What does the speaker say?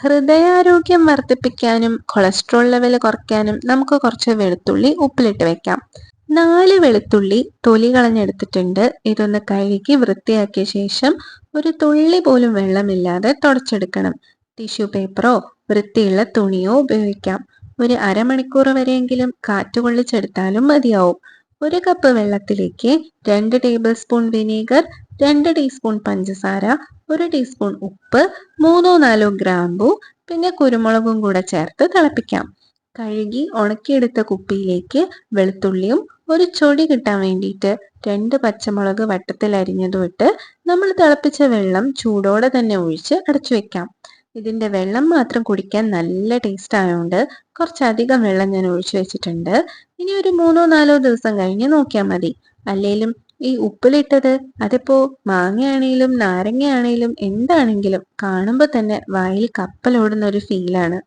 ഹൃദയാരോഗ്യം വർദ്ധിപ്പിക്കാനും cholesterol level കുറയ്ക്കാനും നമുക്ക് കുറച്ച് വെളുത്തുള്ളി ഉപ്പിലിട്ട് വെക്കാം. നാല് വെളുത്തുള്ളി തൊലി കളഞ്ഞെടുത്തിട്ടുണ്ട്. ഇതൊന്ന് കഴുകി വൃത്തിയാക്കിയ ശേഷം ഒരു തുള്ളി പോലും വെള്ളമില്ലാതെ തുടച്ചെടുക്കണം. ടിഷ്യൂ പേപ്പറോ വൃത്തിയുള്ള തുണിയോ ഉപയോഗിക്കാം. ഒരു അരമണിക്കൂർ വരെയെങ്കിലും കാറ്റുകൊള്ളിച്ചെടുത്താലും മതിയാവും. ഒരു കപ്പ് വെള്ളത്തിലേക്ക് രണ്ട് ടേബിൾ സ്പൂൺ വിനീഗർ രണ്ട് ടീസ്പൂൺ പഞ്ചസാര ഒരു ടീസ്പൂൺ ഉപ്പ് മൂന്നോ നാലോ ഗ്രാമ്പു പിന്നെ കുരുമുളകും കൂടെ ചേർത്ത് തിളപ്പിക്കാം. കഴുകി ഉണക്കിയെടുത്ത കുപ്പിയിലേക്ക് വെളുത്തുള്ളിയും ഒരു ചൊടി കിട്ടാൻ വേണ്ടിയിട്ട് രണ്ട് പച്ചമുളക് വട്ടത്തിൽ അരിഞ്ഞതും ഇട്ട് നമ്മൾ തിളപ്പിച്ച വെള്ളം ചൂടോടെ തന്നെ ഒഴിച്ച് അടച്ചു വെക്കാം. ഇതിന്റെ വെള്ളം മാത്രം കുടിക്കാൻ നല്ല ടേസ്റ്റ് ആയതുകൊണ്ട് കുറച്ചധികം വെള്ളം ഞാൻ ഒഴിച്ചു വെച്ചിട്ടുണ്ട്. ഇനി ഒരു മൂന്നോ നാലോ ദിവസം കഴിഞ്ഞ് നോക്കിയാൽ മതി. അല്ലേലും ഈ ഉപ്പിലിട്ടത് അതിപ്പോ മാങ്ങയാണേലും നാരങ്ങയാണേലും എന്താണെങ്കിലും കാണുമ്പോൾ തന്നെ വായിൽ കപ്പലോടുന്ന ഒരു ഫീലാണ്